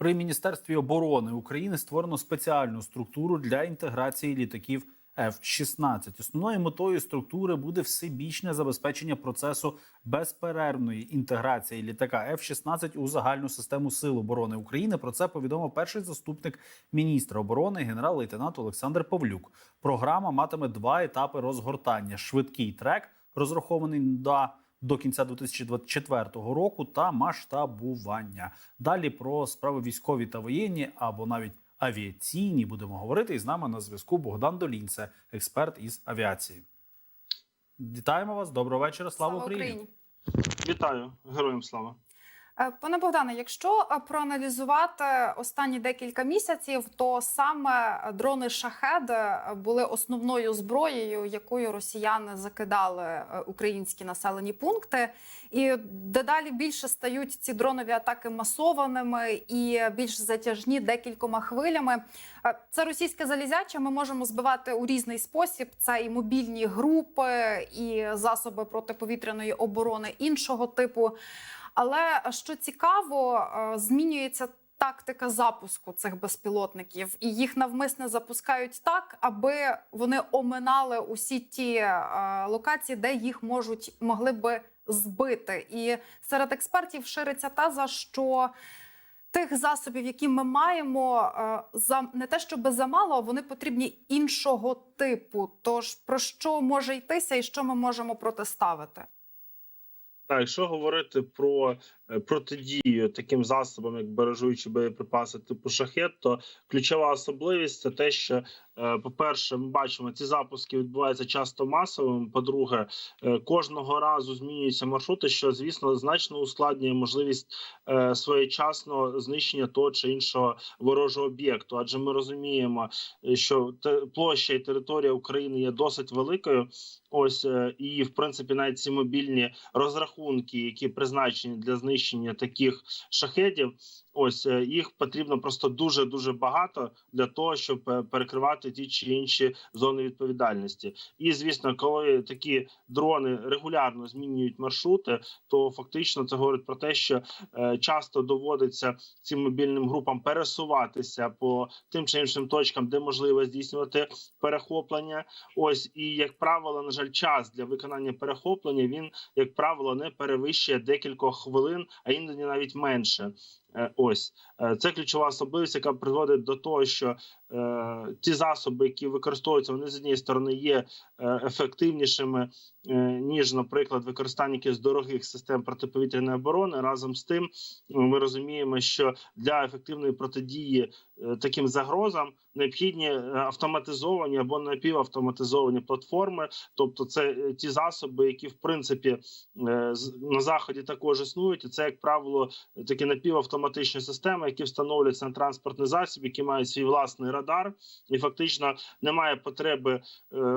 При міністерстві оборони України створено спеціальну структуру для інтеграції літаків F-16. Основною метою структури буде всебічне забезпечення процесу безперервної інтеграції літака F-16 у загальну систему сил оборони України. Про це повідомив перший заступник міністра оборони генерал-лейтенант Олександр Павлюк. Програма матиме два етапи розгортання: швидкий трек, розрахований до до кінця 2024 року та масштабування. Далі про справи військові та воєнні або навіть авіаційні будемо говорити. І з нами на зв'язку Богдан Долінце, експерт із авіації. Вітаємо вас. Доброго вечора. Слава, Україні. Вітаю, героям слава. Е, Пане Богдане, якщо е, проаналізувати останні декілька місяців, то саме дрони шахед е, були основною зброєю, якою росіяни закидали е, українські населені пункти, і дедалі більше стають ці дронові атаки масованими і більш затяжні декількома хвилями. Е, Це російське залізяче. Ми можемо збивати у різний спосіб. Це і мобільні групи, і засоби протиповітряної оборони іншого типу. Але що цікаво, е, змінюється тактика запуску цих безпілотників, і їх навмисне запускають так, аби вони оминали усі ті е, локації, де їх можуть могли би збити. І серед експертів шириться теза, що Тих засобів, які ми маємо, е, за не те, щоб замало, а вони потрібні іншого типу. Тож про що може йтися, і що ми можемо протиставити? Так, якщо говорити про протидію таким засобам, як бережуючі боєприпаси типу шахет, то ключова особливість це те, що, е, по-перше, ми бачимо, ці запуски відбуваються часто масовими. По-друге, е, кожного разу змінюються маршрути, що звісно значно ускладнює можливість е, своєчасного знищення того чи іншого ворожого об'єкту. Адже ми розуміємо, е, що площа і територія України є досить великою. Ось е, і в принципі навіть ці мобільні розрахунки, які призначені для знищення таких шахедів. Ось е, їх потрібно просто дуже дуже багато для того, щоб е, перекривати ті чи інші зони відповідальності. І звісно, коли такі дрони регулярно змінюють маршрути, то фактично це говорить про те, що е, часто доводиться цим мобільним групам пересуватися по тим чи іншим точкам, де можливо здійснювати перехоплення. Ось і як правило, на жаль, час для виконання перехоплення він, як правило, не перевищує декількох хвилин, а іноді навіть менше. Е, Ось Е, це ключова особливість, яка приводить до того, що е, ті засоби, які використовуються, вони з однієї сторони є е, ефективнішими е, ніж, наприклад, використання якихось дорогих систем протиповітряної оборони. Разом з тим, ми розуміємо, що для ефективної протидії таким загрозам необхідні автоматизовані або напівавтоматизовані платформи, тобто це ті засоби, які в принципі е, на заході також існують, і це як правило такі напівавтоматичні системи, які встановлюються на транспортний засіб, які мають свій власний радар, і фактично немає потреби е,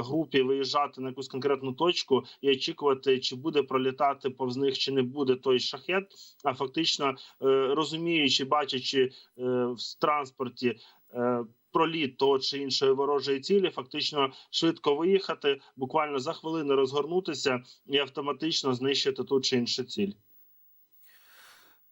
групі виїжджати на якусь конкретну точку і очікувати, чи буде пролітати повз них, чи не буде той шахет. А фактично е, розуміючи, бачачи е, в транспорті. Проліт того чи іншої ворожої цілі, фактично швидко виїхати, буквально за хвилину розгорнутися і автоматично знищити ту чи іншу ціль.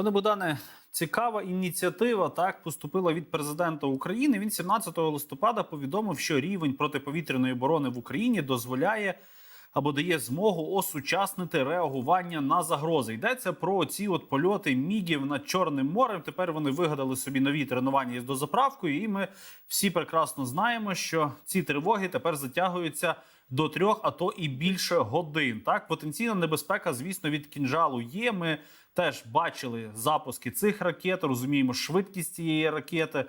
Пане Богдане, цікава ініціатива так поступила від президента України. Він 17 листопада повідомив, що рівень протиповітряної оборони в Україні дозволяє або дає змогу осучаснити реагування на загрози. Йдеться про ці от польоти мігів над Чорним морем. Тепер вони вигадали собі нові тренування із дозаправкою, і ми всі прекрасно знаємо, що ці тривоги тепер затягуються. До трьох, а то і більше годин. Так, потенційна небезпека, звісно, від кінжалу є. Ми теж бачили запуски цих ракет, розуміємо швидкість цієї ракети.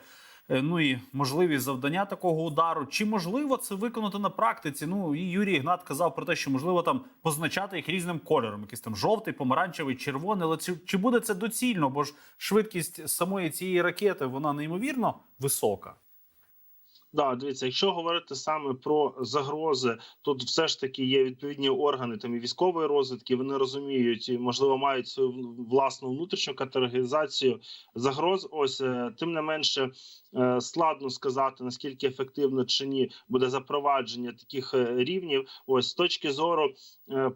е, Ну і можливість завдання такого удару. Чи можливо це виконати на практиці? Ну і Юрій Ігнат казав про те, що можливо там позначати їх різним кольором, якийсь там жовтий, помаранчевий, червоний. Але чи, чи буде це доцільно? Бо ж швидкість самої цієї ракети вона неймовірно висока. Да, дивіться, якщо говорити саме про загрози, тут все ж таки є відповідні органи там і військової розвідки. Вони розуміють, і, можливо, мають свою власну внутрішню категоризацію загроз. Ось е, тим не менше е, складно сказати наскільки ефективно чи ні буде запровадження таких е, рівнів. Ось з точки зору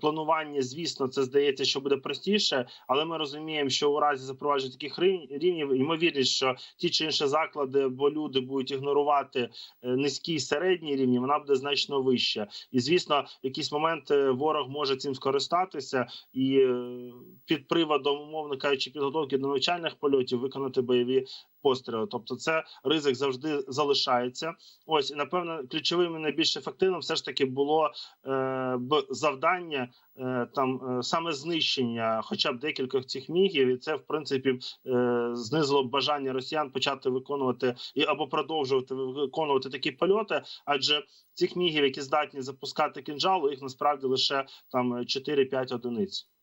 планування, звісно, це здається, що буде простіше, але ми розуміємо, що у разі запровадження таких рівнів ймовірність, що ті чи інші заклади або люди будуть ігнорувати е, середній рівні, вона буде значно вища. І звісно, в якийсь момент е, ворог може цим скористатися і е, під приводом, умовно кажучи, підготовки до навчальних польотів виконати бойові постріли. Тобто, це ризик завжди залишається. Ось і напевно ключовим і найбільш ефективним все ж таки було е, б завдання. е, Там е, саме знищення, хоча б декількох цих мігів, і це в принципі е, знизило б бажання росіян почати виконувати і або продовжувати виконувати такі польоти, адже цих мігів, які здатні запускати кінжалу, їх насправді лише там 4-5 одиниць.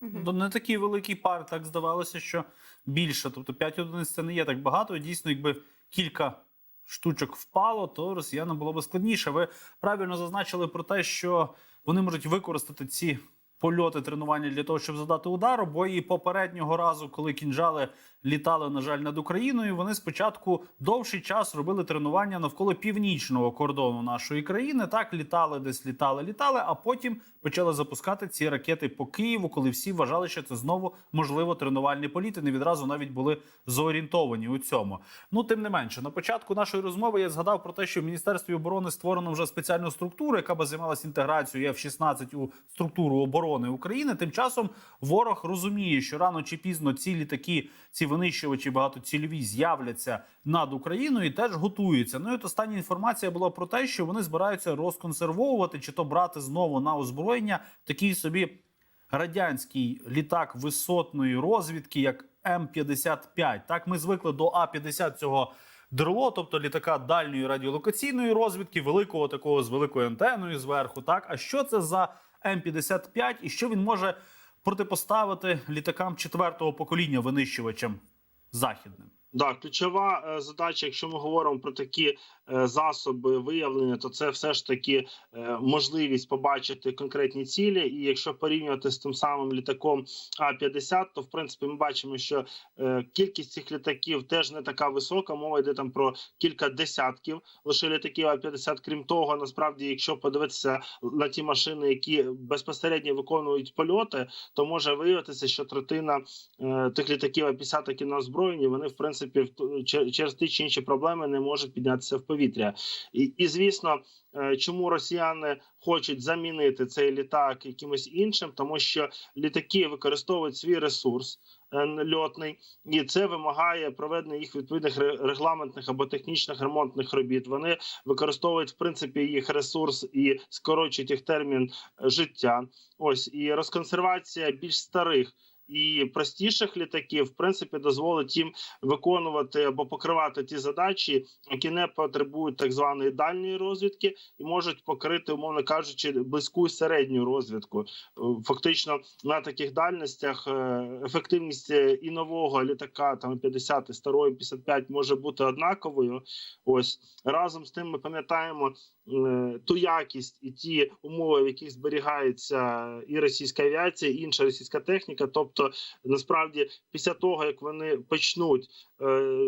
Ну, не такий великий пар, так здавалося, що більше. Тобто 5 одиниць це не є так багато. Дійсно, якби кілька штучок впало, то росіянам було б складніше. Ви правильно зазначили про те, що вони можуть використати ці польоти тренування для того, щоб задати удар. Бо і попереднього разу, коли кінжали літали, на жаль, над Україною, вони спочатку довший час робили тренування навколо північного кордону нашої країни. Так літали, десь літали, літали, а потім почали запускати ці ракети по Києву, коли всі вважали, що це знову можливо тренувальні політи. Не відразу навіть були зорієнтовані у цьому. Ну тим не менше, на початку нашої розмови я згадав про те, що в міністерстві оборони створено вже спеціальну структуру, яка би займалася інтеграцією F-16 у структуру оборони України. Тим часом ворог розуміє, що рано чи пізно ці літаки, ці винищувачі багатоцільові з'являться над Україною і теж готуються. Ну і от остання інформація була про те, що вони збираються розконсервовувати чи то брати знову на озброєння такий собі радянський літак висотної розвідки, як М-55. Так ми звикли до А-50 цього ДРО, тобто літака дальньої радіолокаційної розвідки, великого такого з великою антеною зверху. Так, а що це за М-55 і що він може протипоставити літакам четвертого покоління винищувачам західним? Да, ключова е, задача, якщо ми говоримо про такі е, засоби виявлення, то це все ж таки е, можливість побачити конкретні цілі. І якщо порівнювати з тим самим літаком А-50, то в принципі ми бачимо, що кількість цих літаків теж не така висока. Мова йде там про кілька десятків лише літаків А-50. Крім того, насправді, якщо подивитися на ті машини, які безпосередньо виконують польоти, то може виявитися, що третина тих літаків А-50, які на озброєнні, вони в принципі че- через ті чи інші проблеми не можуть піднятися в повітря. І, і звісно, е, чому росіяни хочуть замінити цей літак якимось іншим, тому що літаки використовують свій ресурс. е, Льотний, і це вимагає проведення їх відповідних регламентних або технічних ремонтних робіт. Вони використовують в принципі їх ресурс і скорочують їх термін е, життя. Ось і розконсервація більш старих і простіших літаків, в принципі, дозволить їм виконувати або покривати ті задачі, які не потребують так званої дальньої розвідки, і можуть покрити, умовно кажучи, близьку і середню розвідку. Е, Фактично на таких дальностях е, ефективність е, і нового літака, там 50 і старої 55, може бути однаковою. Ось разом з тим, ми пам'ятаємо ту якість і ті умови, в яких зберігається і російська авіація, і інша російська техніка. Тобто, насправді, після того як вони почнуть е,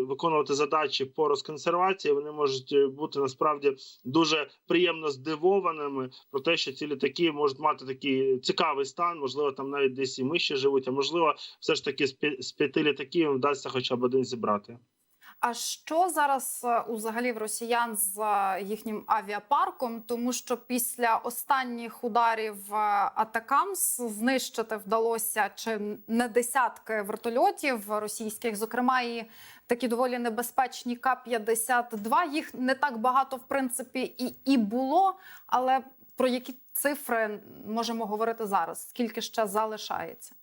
виконувати задачі по розконсервації, вони можуть е, бути насправді дуже приємно здивованими про те, що ці літаки можуть мати такий цікавий стан. Можливо, там навіть десь і миші живуть, а можливо, все ж таки з п'яти літаків вдасться хоча б один зібрати. А що зараз е, взагалі в росіян з е, їхнім авіапарком? Тому що після останніх ударів е, Атакамс знищити вдалося чи не десятки вертольотів російських, зокрема і такі доволі небезпечні К-52. Їх не так багато в принципі і, і було. Але про які цифри можемо говорити зараз? Скільки ще залишається?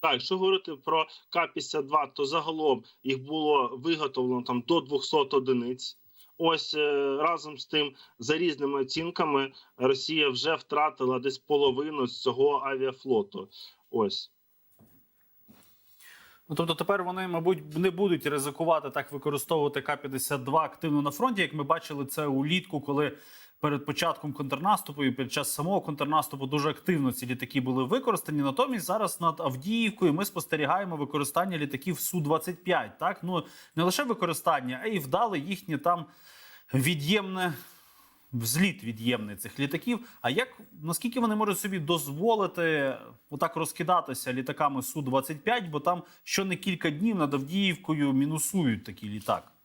Так, якщо говорити про К-52, то загалом їх було виготовлено там до 200 одиниць. Ось е, разом з тим, за різними оцінками, Росія вже втратила десь половину з цього авіафлоту. Ось Ну, тобто тепер вони, мабуть, не будуть ризикувати так використовувати К-52 активно на фронті, як ми бачили це улітку, коли перед початком контрнаступу і під час самого контрнаступу дуже активно ці літаки були використані. Натомість зараз над Авдіївкою ми спостерігаємо використання літаків Су-25. Так, ну не лише використання, а й вдали їхнє там від'ємне взліт від'ємний цих літаків. А як наскільки вони можуть собі дозволити отак розкидатися літаками су 25 бо там що не кілька днів над Авдіївкою мінусують такий літак?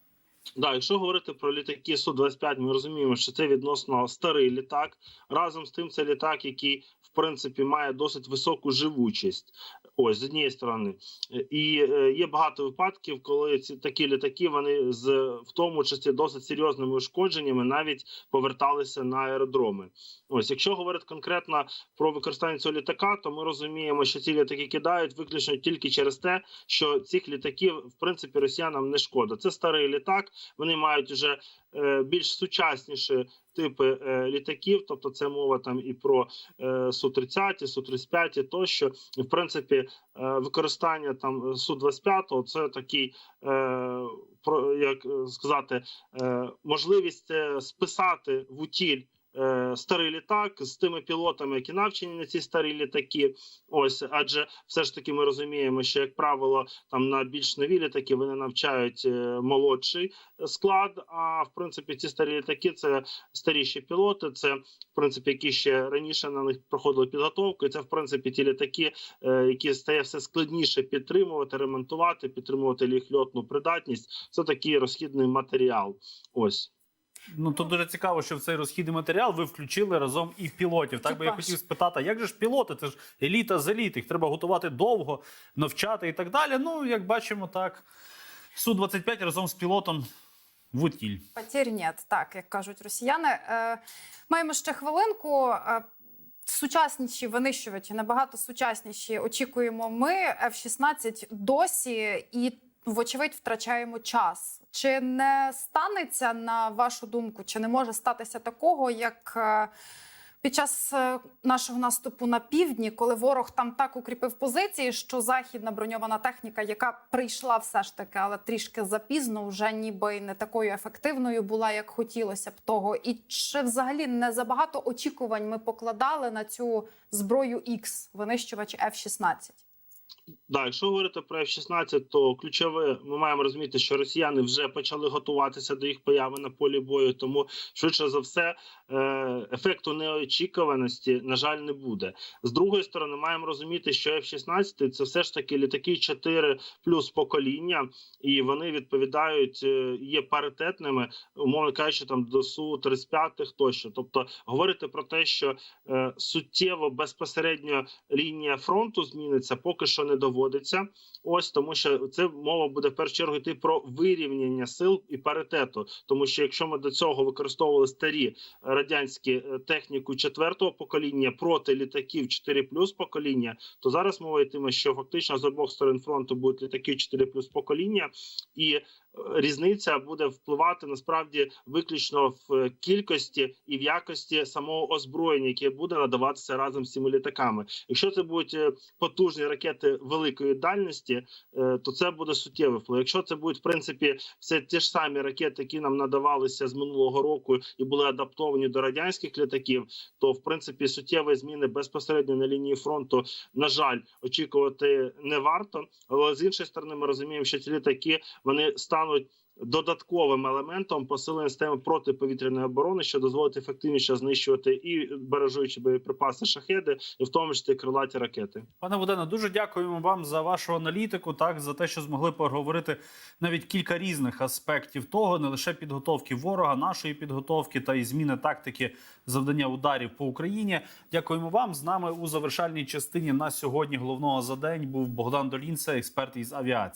Да, якщо говорити про літаки су 25 ми розуміємо, що це відносно старий літак. Разом з тим, це літак, який в принципі має досить високу живучість. Ось з однієї сторони, і е, є багато випадків, коли ці такі літаки вони з в тому числі досить серйозними ушкодженнями навіть поверталися на аеродроми. Ось, якщо говорити конкретно про використання цього літака, то ми розуміємо, що ці літаки кидають виключно тільки через те, що цих літаків в принципі росіянам не шкода. Це старий літак. Вони мають вже е, більш сучасніші типи е, літаків, тобто це мова там і про е, су 30 су 35 тощо. І, в принципі, е, використання там су 25 це такий, е, про як е, сказати, е, можливість е, списати в утіль. Е, Старий літак з тими пілотами, які навчені на ці старі літаки. Ось, адже все ж таки ми розуміємо, що як правило, там на більш нові літаки вони навчають е, молодший склад. А в принципі, ці старі літаки це старіші пілоти. Це в принципі які ще раніше на них проходили підготовку. І це в принципі ті літаки, е, які стає все складніше підтримувати, ремонтувати, підтримувати їх льотну придатність. Це такий розхідний матеріал. Ось. Ну тут дуже цікаво, що в цей розхідний матеріал ви включили разом і пілотів. Так би я хотів спитати, як же ж пілоти? Це ж еліта з еліт, їх треба готувати довго, навчати і так далі. Ну, як бачимо, так су 25 разом з пілотом в утіль. Нет, так як кажуть росіяни. Е, маємо ще хвилинку. Е, Сучасніші винищувачі набагато сучасніші. Очікуємо ми F-16 досі і, вочевидь, втрачаємо час. Чи не станеться на вашу думку, чи не може статися такого, як е, під час е, нашого наступу на півдні, коли ворог там так укріпив позиції, що західна броньована техніка, яка прийшла все ж таки, але трішки запізно, вже ніби не такою ефективною була, як хотілося б того. І чи взагалі не забагато очікувань ми покладали на цю зброю X, винищувач F-16? Да, якщо говорити про F-16, то ключове ми маємо розуміти, що росіяни вже почали готуватися до їх появи на полі бою. Тому швидше за все е, ефекту неочікуваності на жаль не буде. З другої сторони, маємо розуміти, що F-16 це все ж таки літаки 4 плюс покоління, і вони відповідають, е, є паритетними, умовно кажучи, там до су 35 тощо. Тобто говорити про те, що е, суттєво безпосередньо лінія фронту зміниться, поки що не доводиться. Ось тому, що це мова буде в першу чергу йти про вирівняння сил і паритету. Тому що якщо ми до цього використовували старі радянські е, техніку четвертого покоління проти літаків 4 плюс покоління, то зараз мова йтиме, що фактично з обох сторон фронту будуть літаки 4 плюс покоління і. Різниця буде впливати насправді виключно в е, кількості і в якості самого озброєння, яке буде надаватися разом з цими літаками. Якщо це будуть е, потужні ракети великої дальності, е, то це буде суттєвий вплив. Якщо це будуть в принципі все ті ж самі ракети, які нам надавалися з минулого року і були адаптовані до радянських літаків, то в принципі суттєві зміни безпосередньо на лінії фронту, на жаль, очікувати не варто. Але з іншої сторони, ми розуміємо, що ці літаки вони стануть додатковим елементом посилення системи протиповітряної оборони, що дозволить ефективніше знищувати і баражуючі боєприпаси шахеди, і в тому числі крилаті ракети. Пане Будене, дуже дякуємо вам за вашу аналітику, так за те, що змогли поговорити навіть кілька різних аспектів того, не лише підготовки ворога, нашої підготовки та і зміни тактики завдання ударів по Україні. Дякуємо вам. З нами у завершальній частині на сьогодні головного за день був Богдан Долінце, експерт із авіації.